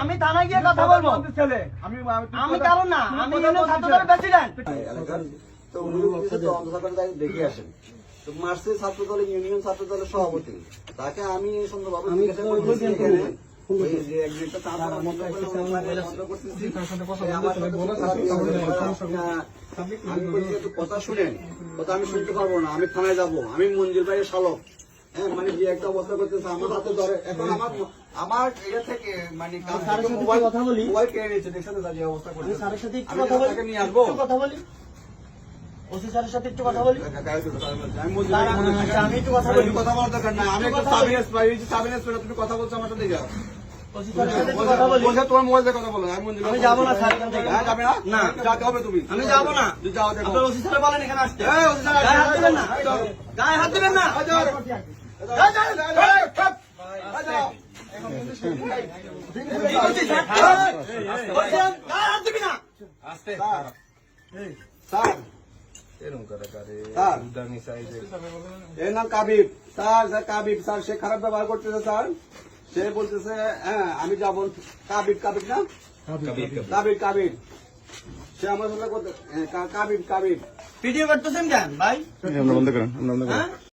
আমি থানায় গিয়ে কথা বলব। ছেলে। আমি আমি কারণ না আমি ইউনিয়ন ছাত্র দলের প্রেসিডেন্ট তো উনি বলতেছে তো অন্ধ থাকার দেখে আসেন। ছাত্র দলের ইউনিয়ন ছাত্র দলের সভাপতি। তাকে আমি সুন্দরভাবে জিজ্ঞাসা কথা আমি কথা শুনেন। কথা আমি শুনতে পারব না আমি থানায় যাব। আমি মঞ্জুর ভাইয়ের শালক। হ্যাঁ মানে যে একটা অবস্থা করতেছে আমার হাতে ধরে। এখন আমার আমার এটা থেকে মানে মোবাইল কথা বলি। মোবাইল কেড়ে নিয়েছে দেখছেন তো যে অবস্থা আমি স্যারের সাথে একটু কথা বলি। নিয়ে আসব? কথা বলি। ওসি স্যারের সাথে একটু কথা বলি। আমি বলছি, দাঁড়া, আমি একটু কথা বলি। কথা বলার দরকার নাই। আমি একটু একটু কথা বলি। সাবিনেস পাই। সাবিনেস পেলে তুমি কথা বলছো আমার সাথে যাও আমি যাব না স্যার এখান থেকে। হ্যাঁ যাবে না? না। যাতে হবে তুমি। আমি যাব না। যাও ওসি স্যার বলেন এখানে আসতে। ওসি স্যার, গায়ে হাত দিবেন না। গায়ে হাত দিবেন না। খারাপ ব্যবহার করতেছে স্যার সে বলতেছে হ্যাঁ আমি যাব কাবিব কাবিব না কাবিব কাবিব সে আমার সাথে হ্যাঁ, কাবিব কাবিব ভিডিও করতেছেন কেন ভাই বন্ধ করেন বন্ধ করেন হ্যাঁ